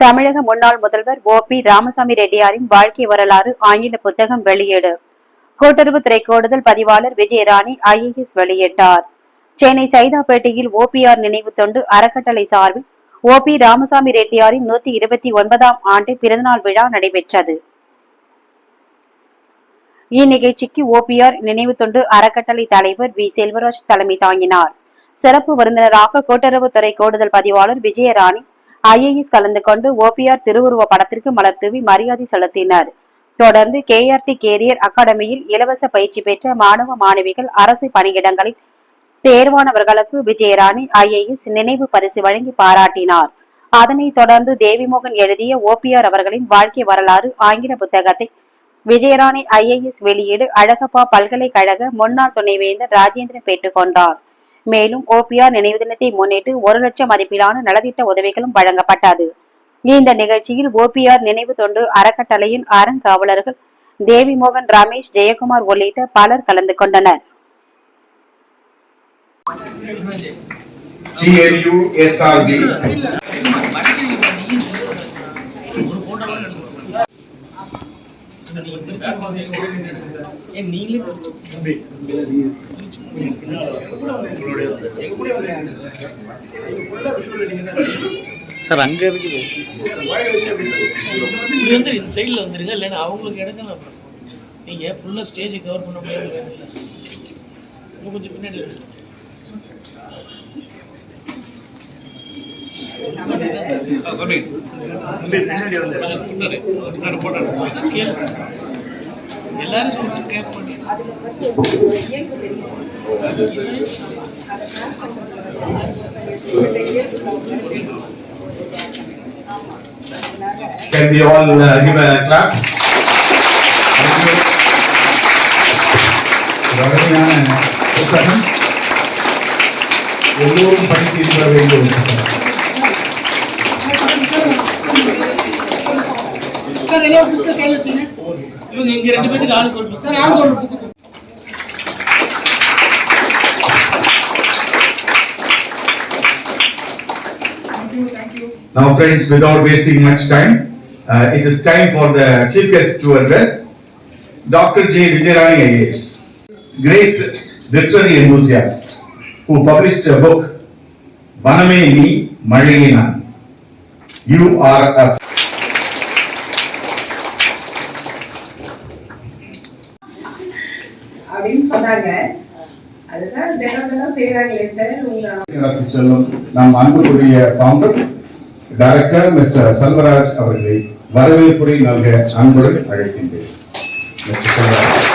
தமிழக முன்னாள் முதல்வர் ஓ பி ராமசாமி ரெட்டியாரின் வாழ்க்கை வரலாறு ஆங்கில புத்தகம் வெளியீடு. கூட்டுறவுத்துறை கூடுதல் பதிவாளர் விஜயராணி ஐஏஎஸ் வெளியிட்டார். சென்னை சைதாப்பேட்டையில் ஓபிஆர் நினைவு தொண்டு அறக்கட்டளை சார்பில் ஓ பி ராமசாமி ரெட்டியாரின் நூத்தி இருபத்தி ஒன்பதாம் ஆண்டு பிறந்தநாள் விழா நடைபெற்றது. இந்நிகழ்ச்சிக்கு ஓபிஆர் நினைவு தொண்டு அறக்கட்டளை தலைவர் வி செல்வராஜ் தலைமை தாங்கினார். சிறப்பு விருந்தினராக கூட்டுறவுத்துறை கூடுதல் பதிவாளர் விஜயராணி ஐஏஎஸ் கலந்து கொண்டு ஓபிஆர் திருவுருவ படத்திற்கு மலர் தூவி மரியாதை செலுத்தினர். தொடர்ந்து கேஆர்டி கேரியர் அகாடமியில் இலவச பயிற்சி பெற்ற மாணவ மாணவிகள் அரசு பணியிடங்களில் தேர்வானவர்களுக்கு விஜயராணி ஐஏஎஸ் நினைவு பரிசு வழங்கி பாராட்டினார். அதனைத் தொடர்ந்து தேவிமோகன் எழுதிய ஓபிஆர் அவர்களின் வாழ்க்கை வரலாறு ஆங்கில புத்தகத்தை விஜயராணி ஐஏஎஸ் வெளியீடு அழகப்பா பல்கலைக்கழக முன்னாள் துணைவேந்தர் ராஜேந்திரன் பெற்றுக்கொண்டார் மேலும் ஓபிஆர் நினைவு தினத்தை முன்னிட்டு ஒரு லட்சம் மதிப்பிலான நலத்திட்ட உதவிகளும் வழங்கப்பட்டது இந்த நிகழ்ச்சியில் ஓபிஆர் நினைவு தொண்டு அறக்கட்டளையின் அறங்காவலர்கள் தேவிமோகன் ரமேஷ் ஜெயக்குமார் உள்ளிட்ட பலர் கலந்து கொண்டனர் GNUSRB நீங்களே சார் அங்க இருக்குது இப்படி வந்து இந்த சைடில் வந்துருங்க இல்லைன்னா அவங்களுக்கு இடத்துல நீங்கள் ஃபுல்லாக ஸ்டேஜை கவர் பண்ண முடியாது இல்லை இன்னும் கொஞ்சம் பின்னாடி எல்லாரும் சொல்லுங்க கேட்க Can we all uh, give a clap? அருமையான புத்தகம் எல்லோரும் படித்து இருக்க வேண்டிய ஒரு புத்தகம் சார் கையில் வச்சுங்க இவங்க ரெண்டு பேருக்கு ஆளுக்கு ஒரு சார் ஆளுக்கு ஒரு book Now friends, without wasting much time, uh, it is time for the chief guest to address Dr. J. Vijayarani IAS, great literary enthusiast who published a book, Vaname Ni Malayinan. You are a அப்படின்னு சொன்னாங்க. அதுதான் தினம் தினம் செய்யறாங்களே sir உங்க நடத்தி செல்லும் நம் அன்புக்குரிய ஃபவுண்டர் டைரக்டர் மிஸ்டர் செல்வராஜ் அவர்களை வரவேற்புரை நல்க அன்புடன் அழைக்கின்றேன். மிஸ்டர் செல்வராஜ்.